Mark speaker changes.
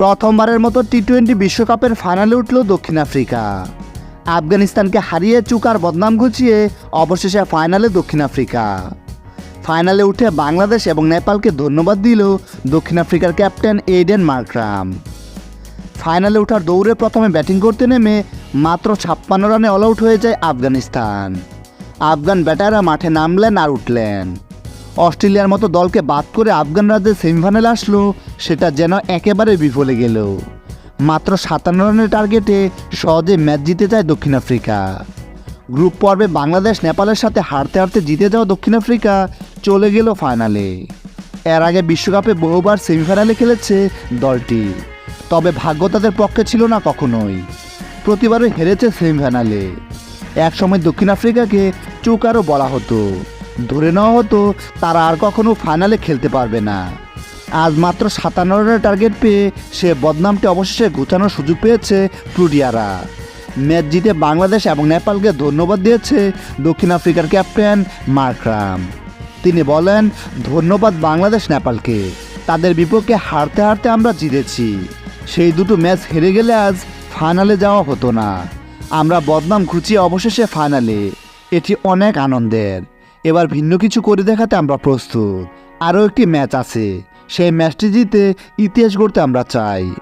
Speaker 1: প্রথমবারের মতো T twenty বিশ্বকাপের ফাইনালে উঠল দক্ষিণ আফ্রিকা। আফগানিস্তানকে হারিয়ে চুকার বদনাম ঘুচিয়ে অবশেষে ফাইনালে দক্ষিণ আফ্রিকা। ফাইনালে উঠে বাংলাদেশ এবং নেপালকে ধন্যবাদ দিল দক্ষিণ আফ্রিকার ক্যাপ্টেন এইডেন মার্ক্রাম। ফাইনালে ওঠার দৌড়ে প্রথমে ব্যাটিং করতে নেমে মাত্র ছাপ্পান্ন রানে অল আউট হয়ে যায় আফগানিস্তান। আফগান ব্যাটাররা মাঠে নামলেন আর উঠলেন। অস্ট্রেলিয়ার মতো দলকে বাদ করে আফগান রাজ্যের সেমিফাইনালে আসলো, সেটা যেন একেবারে বিফলে গেল। মাত্র সাতান্ন রানের টার্গেটে সহজে ম্যাচ জিতে যায় দক্ষিণ আফ্রিকা। গ্রুপ পর্বে বাংলাদেশ নেপালের সাথে হারতে হারতে জিতে যাওয়া দক্ষিণ আফ্রিকা চলে গেল ফাইনালে। এর আগে বিশ্বকাপে বহুবার সেমিফাইনালে খেলেছে দলটি, তবে ভাগ্য তাদের পক্ষে ছিল না কখনোই। প্রতিবারই হেরেছে সেমিফাইনালে। একসময় দক্ষিণ আফ্রিকাকে চুকারও বলা হতো। ধরে নেওয়া হতো তারা আর কখনো ফাইনালে খেলতে পারবে না। আজ মাত্র সাতান্ন রানের টার্গেট পেয়ে সে বদনামটি অবশেষে ঘুচানোর সুযোগ পেয়েছে প্রুডিয়ারা। ম্যাচ জিতে বাংলাদেশ এবং নেপালকে ধন্যবাদ দিয়েছে দক্ষিণ আফ্রিকার ক্যাপ্টেন মার্করাম তিনি বলেন, ধন্যবাদ বাংলাদেশ নেপালকে। তাদের বিপক্ষে হারতে হারতে আমরা জিতেছি। সেই দুটো ম্যাচ হেরে গেলে আজ ফাইনালে যাওয়া হতো না। আমরা বদনাম ঘুচিয়ে অবশেষে ফাইনালে এটি অনেক আনন্দের। এবার ভিন্ন কিছু করে দেখাতে আমরা প্রস্তুত। আরও একটি ম্যাচ আছে। সেই ম্যাচটি জিতে ইতিহাস গড়তে আমরা চাই।